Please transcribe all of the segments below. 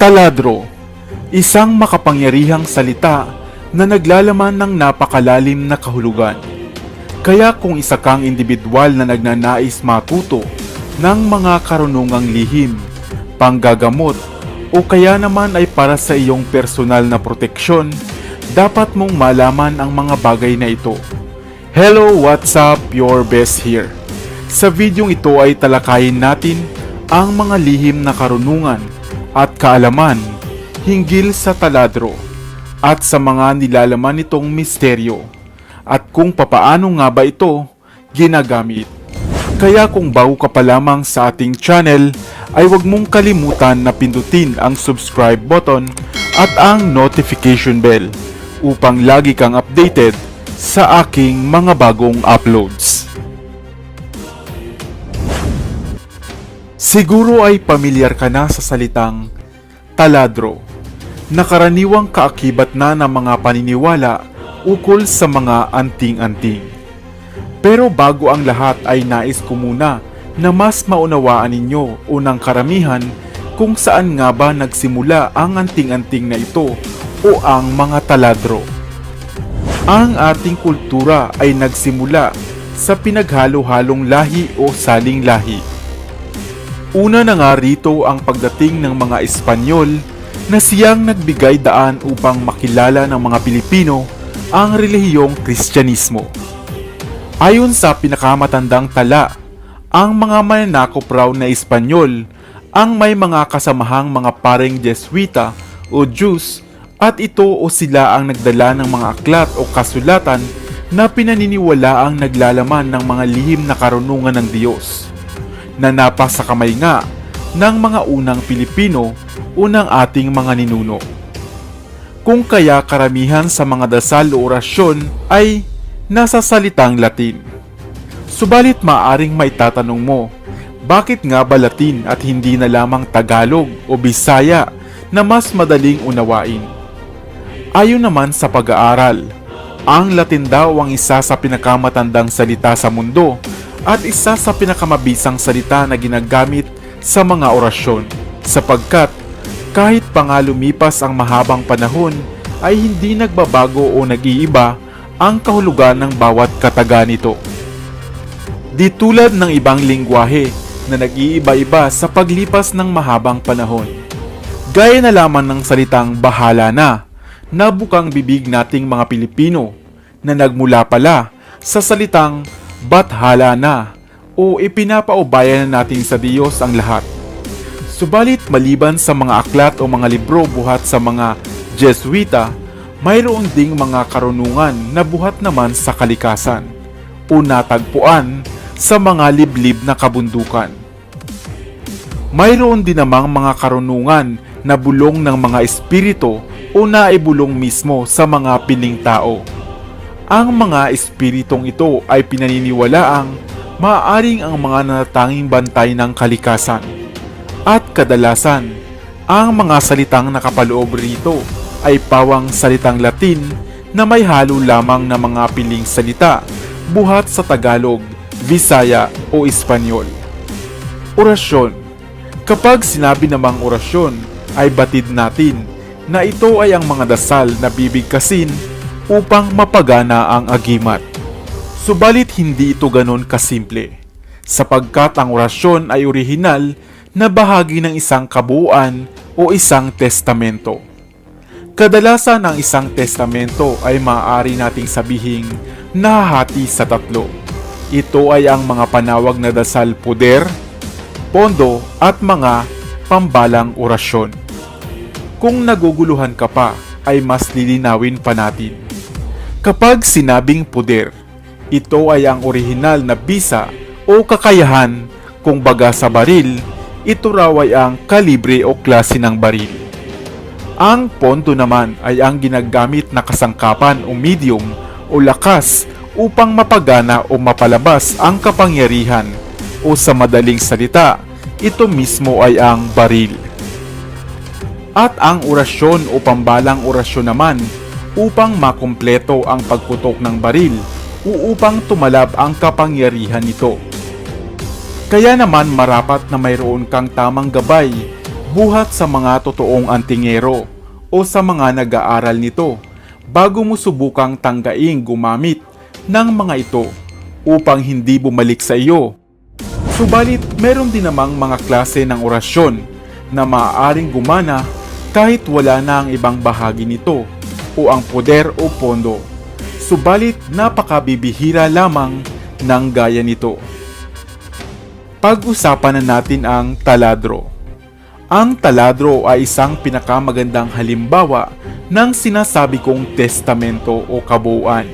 Taladro, isang makapangyarihang salita na naglalaman ng napakalalim na kahulugan. Kaya kung isa kang individual na nagnanais matuto ng mga karunungang lihim, panggagamot, o kaya naman ay para sa iyong personal na proteksyon, dapat mong malaman ang mga bagay na ito. Hello, what's up? Your best here. Sa videong ito ay talakayin natin ang mga lihim na karunungan at kaalaman hinggil sa taladro at sa mga nilalaman nitong misteryo at kung papaano nga ba ito ginagamit. Kaya kung bago ka pa lamang sa ating channel ay huwag mong kalimutan na pindutin ang subscribe button at ang notification bell upang lagi kang updated sa aking mga bagong uploads. Siguro ay pamilyar ka na sa salitang taladro na karaniwang kaakibat na ng mga paniniwala ukol sa mga anting-anting. Pero bago ang lahat ay nais ko muna na mas maunawaan ninyo unang karamihan kung saan nga ba nagsimula ang anting-anting na ito o ang mga taladro. Ang ating kultura ay nagsimula sa pinaghalo-halong lahi o saling lahi. Una na nga rito ang pagdating ng mga Espanyol na siyang nagbigay daan upang makilala ng mga Pilipino ang relihiyong Kristyanismo. Ayon sa pinakamatandang tala, ang mga mananakop raw na Espanyol ang may mga kasamahang mga pareng Jesuita o Jews at ito o sila ang nagdala ng mga aklat o kasulatan na pinaniniwala ang naglalaman ng mga lihim na karunungan ng Diyos na napasa kamay nga ng mga unang Pilipino unang ating mga ninuno. Kung kaya karamihan sa mga dasal o orasyon ay nasa salitang Latin. Subalit maaring may tatanong mo, bakit nga ba Latin at hindi na lamang Tagalog o Bisaya na mas madaling unawain? Ayon naman sa pag-aaral, ang Latin daw ang isa sa pinakamatandang salita sa mundo at isa sa pinakamabisang salita na ginagamit sa mga orasyon sapagkat kahit pa nga lumipas ang mahabang panahon ay hindi nagbabago o nag-iiba ang kahulugan ng bawat kataga nito. Di tulad ng ibang lingwahe na nag-iiba-iba sa paglipas ng mahabang panahon. Gaya na lamang ng salitang bahala na na bukang bibig nating mga Pilipino na nagmula pala sa salitang bathala na o ipinapaubayan na natin sa Diyos ang lahat. Subalit maliban sa mga aklat o mga libro buhat sa mga Jesuita, mayroon ding mga karunungan na buhat naman sa kalikasan o natagpuan sa mga liblib na kabundukan. Mayroon din namang mga karunungan na bulong ng mga espiritu o naibulong mismo sa mga piling tao. Ang mga espiritong ito ay pinaniniwalaang maaaring ang mga natatanging bantay ng kalikasan. At kadalasan, ang mga salitang nakapaloob rito ay pawang salitang Latin na may halo lamang ng mga piling salita buhat sa Tagalog, Visaya o Espanyol. Orasyon Kapag sinabi namang orasyon, ay batid natin na ito ay ang mga dasal na bibigkasin upang mapagana ang agimat. Subalit hindi ito ganon kasimple, sapagkat ang orasyon ay orihinal na bahagi ng isang kabuuan o isang testamento. Kadalasan ang isang testamento ay maaari nating sabihing nahahati sa tatlo. Ito ay ang mga panawag na dasal puder, pondo at mga pambalang orasyon. Kung naguguluhan ka pa, ay mas lilinawin pa natin. Kapag sinabing puder, ito ay ang orihinal na bisa o kakayahan kung baga sa baril, ito raw ay ang kalibre o klase ng baril. Ang pondo naman ay ang ginagamit na kasangkapan o medium o lakas upang mapagana o mapalabas ang kapangyarihan o sa madaling salita, ito mismo ay ang baril. At ang orasyon o pambalang orasyon naman upang makumpleto ang pagputok ng baril o upang tumalab ang kapangyarihan nito. Kaya naman marapat na mayroon kang tamang gabay buhat sa mga totoong antingero o sa mga nag-aaral nito bago mo subukang tanggaing gumamit ng mga ito upang hindi bumalik sa iyo. Subalit, meron din namang mga klase ng orasyon na maaaring gumana kahit wala na ang ibang bahagi nito o ang poder o pondo. Subalit, napakabibihira lamang ng gaya nito. Pag-usapan na natin ang taladro. Ang taladro ay isang pinakamagandang halimbawa ng sinasabi kong testamento o kabuuan.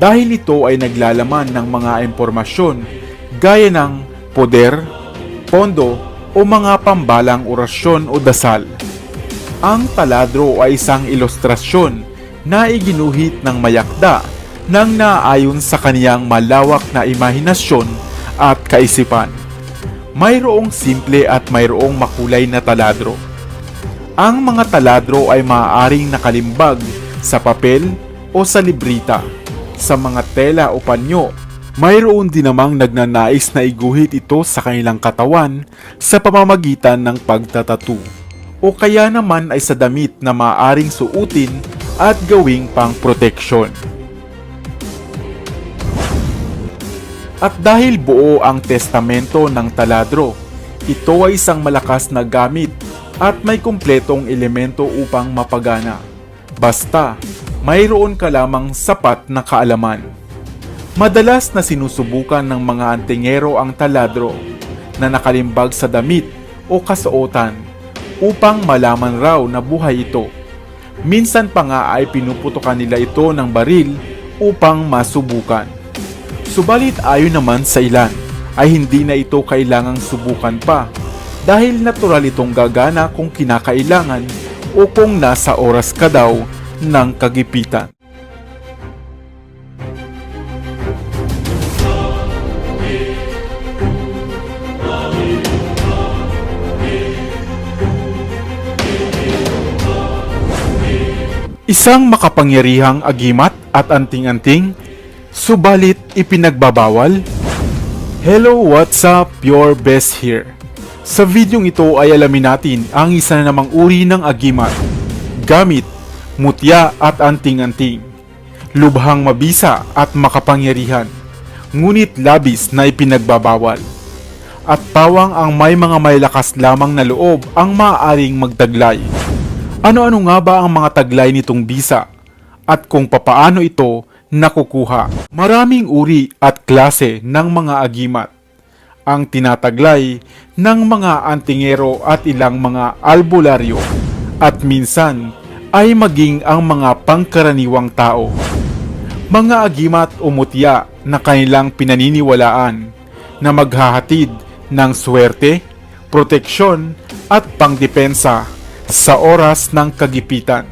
Dahil ito ay naglalaman ng mga impormasyon gaya ng poder, pondo o mga pambalang orasyon o dasal. Ang taladro ay isang ilustrasyon na iginuhit ng mayakda nang naayon sa kaniyang malawak na imahinasyon at kaisipan mayroong simple at mayroong makulay na taladro. Ang mga taladro ay maaaring nakalimbag sa papel o sa librita, sa mga tela o panyo. Mayroon din namang nagnanais na iguhit ito sa kanilang katawan sa pamamagitan ng pagtatatu. O kaya naman ay sa damit na maaaring suutin at gawing pang proteksyon. At dahil buo ang testamento ng taladro, ito ay isang malakas na gamit at may kumpletong elemento upang mapagana. Basta, mayroon ka lamang sapat na kaalaman. Madalas na sinusubukan ng mga antingero ang taladro na nakalimbag sa damit o kasuotan upang malaman raw na buhay ito. Minsan pa nga ay pinuputokan nila ito ng baril upang masubukan. Subalit ayon naman sa ilan ay hindi na ito kailangang subukan pa dahil natural itong gagana kung kinakailangan o kung nasa oras ka daw ng kagipitan. Isang makapangyarihang agimat at anting-anting subalit ipinagbabawal? Hello, what's up? Your best here. Sa videong ito ay alamin natin ang isa na namang uri ng agimat, gamit, mutya at anting-anting. Lubhang mabisa at makapangyarihan, ngunit labis na ipinagbabawal. At pawang ang may mga may lakas lamang na loob ang maaaring magtaglay. Ano-ano nga ba ang mga taglay nitong bisa? At kung papaano ito nakukuha. Maraming uri at klase ng mga agimat. Ang tinataglay ng mga antingero at ilang mga albularyo at minsan ay maging ang mga pangkaraniwang tao. Mga agimat o mutya na kanilang pinaniniwalaan na maghahatid ng swerte, proteksyon at pangdepensa sa oras ng kagipitan.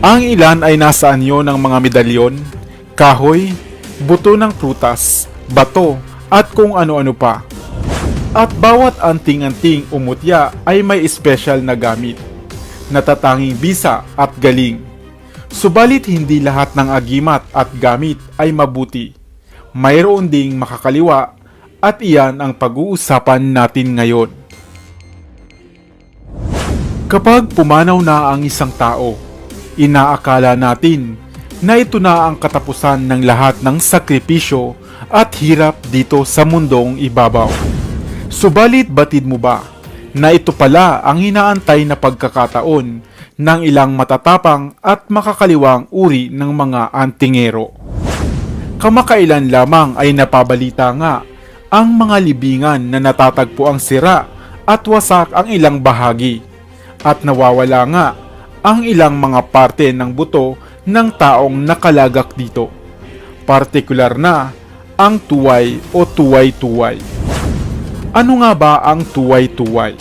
Ang ilan ay nasa anyo ng mga medalyon, kahoy, buto ng prutas, bato, at kung ano-ano pa. At bawat anting-anting umutya ay may espesyal na gamit, natatanging bisa at galing. Subalit hindi lahat ng agimat at gamit ay mabuti. Mayroon ding makakaliwa at iyan ang pag-uusapan natin ngayon. Kapag pumanaw na ang isang tao, inaakala natin na ito na ang katapusan ng lahat ng sakripisyo at hirap dito sa mundong ibabaw. Subalit batid mo ba na ito pala ang hinaantay na pagkakataon ng ilang matatapang at makakaliwang uri ng mga antingero? Kamakailan lamang ay napabalita nga ang mga libingan na natatagpo ang sira at wasak ang ilang bahagi at nawawala nga ang ilang mga parte ng buto ng taong nakalagak dito. Partikular na ang tuway o tuway-tuway. Ano nga ba ang tuway-tuway?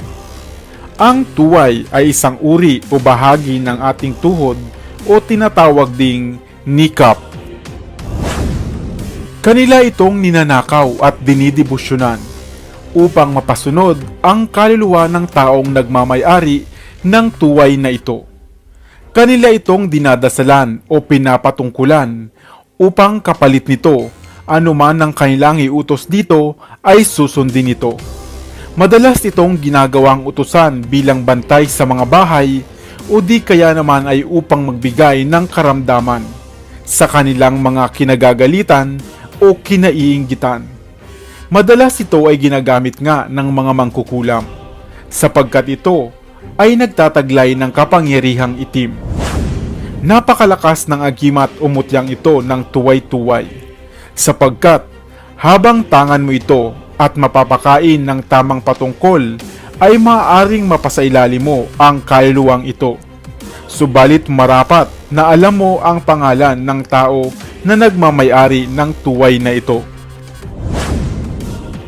Ang tuway ay isang uri o bahagi ng ating tuhod o tinatawag ding kneecap. Kanila itong ninanakaw at dinidibusyonan upang mapasunod ang kaluluwa ng taong nagmamayari ng tuway na ito. Kanila itong dinadasalan o pinapatungkulan upang kapalit nito anuman ang kanilang iutos dito ay susundin ito. Madalas itong ginagawang utusan bilang bantay sa mga bahay o di kaya naman ay upang magbigay ng karamdaman sa kanilang mga kinagagalitan o kinaiinggitan. Madalas ito ay ginagamit nga ng mga mangkukulam sapagkat ito ay nagtataglay ng kapangyarihang itim. Napakalakas ng agimat o mutyang ito ng tuway-tuway sapagkat habang tangan mo ito at mapapakain ng tamang patungkol ay maaaring mapasailalim mo ang kaluluwang ito. Subalit marapat na alam mo ang pangalan ng tao na nagmamayari ng tuway na ito.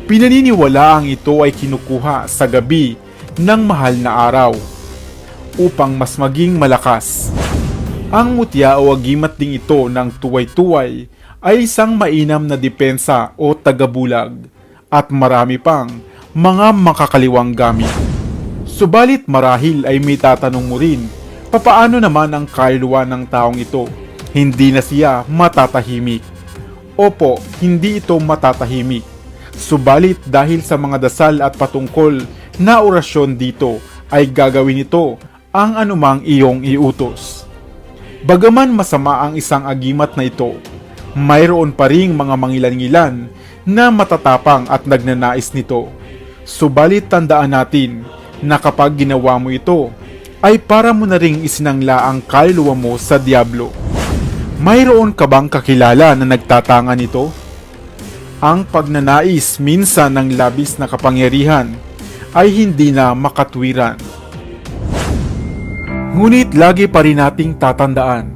Pinaniniwalaang ito ay kinukuha sa gabi ng mahal na araw upang mas maging malakas. Ang mutya o agimat ding ito ng tuway-tuway ay isang mainam na depensa o tagabulag at marami pang mga makakaliwang gamit. Subalit marahil ay may tatanong mo rin, papaano naman ang kaluluwa ng taong ito? Hindi na siya matatahimik. Opo, hindi ito matatahimik. Subalit dahil sa mga dasal at patungkol na orasyon dito ay gagawin ito ang anumang iyong iutos. Bagaman masama ang isang agimat na ito, mayroon pa ring mga mangilan-ngilan na matatapang at nagnanais nito. Subalit tandaan natin na kapag ginawa mo ito, ay para mo na ring isinangla ang kaluluwa mo sa Diablo. Mayroon ka bang kakilala na nagtatanga nito? Ang pagnanais minsan ng labis na kapangyarihan ay hindi na makatwiran. Ngunit lagi pa rin nating tatandaan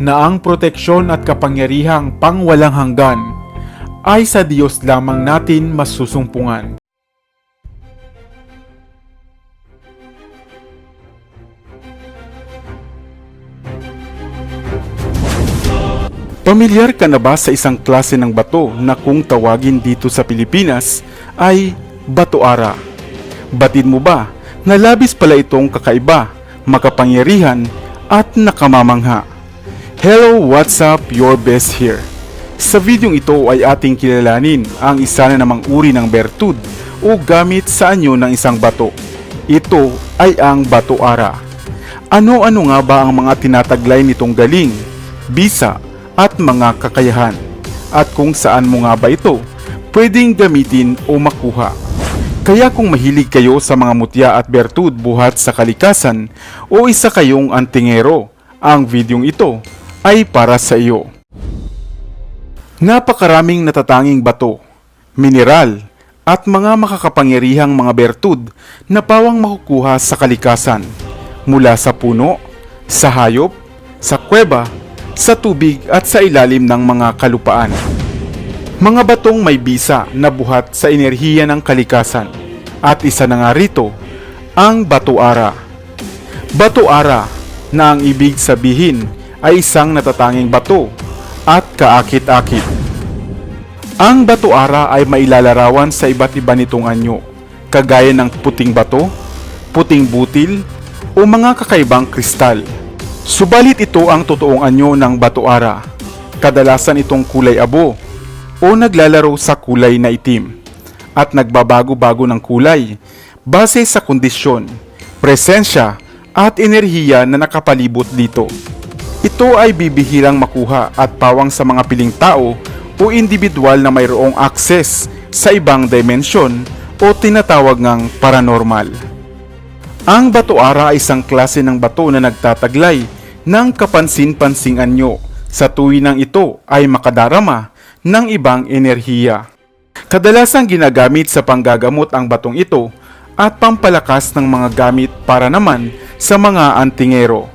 na ang proteksyon at kapangyarihang pangwalang hanggan ay sa Diyos lamang natin masusumpungan. Pamilyar ka na ba sa isang klase ng bato na kung tawagin dito sa Pilipinas ay bato-ara? Batid mo ba na labis pala itong kakaiba, makapangyarihan at nakamamangha? Hello, what's up? Your best here. Sa videong ito ay ating kilalanin ang isa na namang uri ng bertud o gamit sa anyo ng isang bato. Ito ay ang bato-ara. Ano-ano nga ba ang mga tinataglay nitong galing, bisa, at mga kakayahan? At kung saan mo nga ba ito pwedeng gamitin o makuha? Kaya kung mahilig kayo sa mga mutya at bertud buhat sa kalikasan o isa kayong antingero, ang videong ito ay para sa iyo. Napakaraming natatanging bato, mineral, at mga makakapangyarihang mga bertud na pawang makukuha sa kalikasan mula sa puno, sa hayop, sa kuweba, sa tubig at sa ilalim ng mga kalupaan. Mga batong may bisa na buhat sa enerhiya ng kalikasan at isa na nga rito, ang batuara. Batuara na ang ibig sabihin ay isang natatanging bato at kaakit-akit. Ang batuara ay mailalarawan sa iba't iba nitong anyo, kagaya ng puting bato, puting butil, o mga kakaibang kristal. Subalit ito ang totoong anyo ng batuara. Kadalasan itong kulay abo o naglalaro sa kulay na itim at nagbabago-bago ng kulay base sa kondisyon, presensya at enerhiya na nakapalibot dito. Ito ay bibihirang makuha at pawang sa mga piling tao o individual na mayroong access sa ibang dimensyon o tinatawag ngang paranormal. Ang batuara ay isang klase ng bato na nagtataglay ng kapansin-pansing anyo sa tuwinang ito ay makadarama ng ibang enerhiya. Kadalasang ginagamit sa panggagamot ang batong ito at pampalakas ng mga gamit para naman sa mga antingero.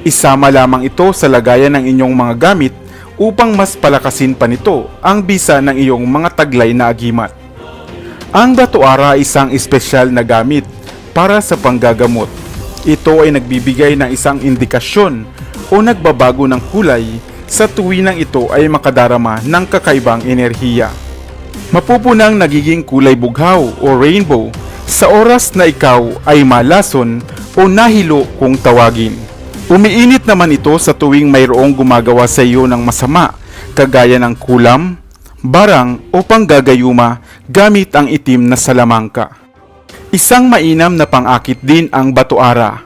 Isama lamang ito sa lagayan ng inyong mga gamit upang mas palakasin pa nito ang bisa ng iyong mga taglay na agimat. Ang batuara ay isang espesyal na gamit para sa panggagamot. Ito ay nagbibigay ng isang indikasyon o nagbabago ng kulay sa tuwinang ito ay makadarama ng kakaibang enerhiya. Mapupunang nagiging kulay bughaw o rainbow sa oras na ikaw ay malason o nahilo kung tawagin. Umiinit naman ito sa tuwing mayroong gumagawa sa iyo ng masama, kagaya ng kulam, barang o panggagayuma gamit ang itim na salamangka. Isang mainam na pangakit din ang batuara.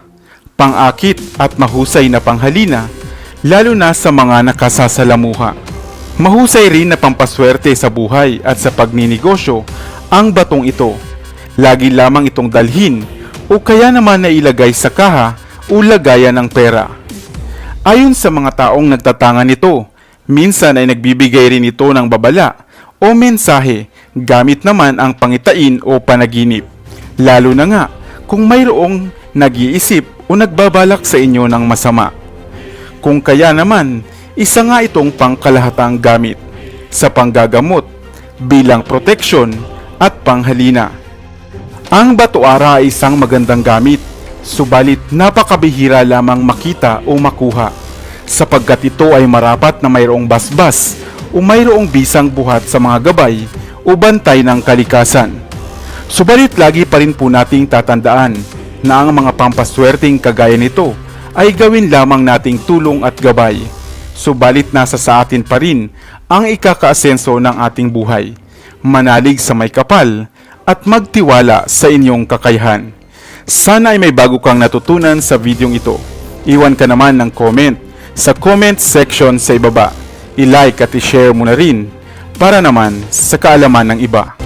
Pangakit at mahusay na panghalina, lalo na sa mga nakasasalamuha. Mahusay rin na pampaswerte sa buhay at sa pagninegosyo ang batong ito. Lagi lamang itong dalhin o kaya naman na ilagay sa kaha o lagayan ng pera. Ayon sa mga taong nagtatangan nito, minsan ay nagbibigay rin ito ng babala o mensahe gamit naman ang pangitain o panaginip. Lalo na nga kung mayroong nag-iisip o nagbabalak sa inyo ng masama. Kung kaya naman, isa nga itong pangkalahatang gamit sa panggagamot bilang proteksyon at panghalina. Ang batuara ay isang magandang gamit, subalit napakabihira lamang makita o makuha sapagkat ito ay marapat na mayroong basbas o mayroong bisang buhat sa mga gabay o bantay ng kalikasan. Subalit lagi pa rin po nating tatandaan na ang mga pampaswerteng kagaya nito ay gawin lamang nating tulong at gabay. Subalit nasa sa atin pa rin ang ikakaasenso ng ating buhay. Manalig sa may kapal at magtiwala sa inyong kakayahan. Sana ay may bago kang natutunan sa videong ito. Iwan ka naman ng comment sa comment section sa ibaba. I-like at i-share mo na rin para naman sa kaalaman ng iba.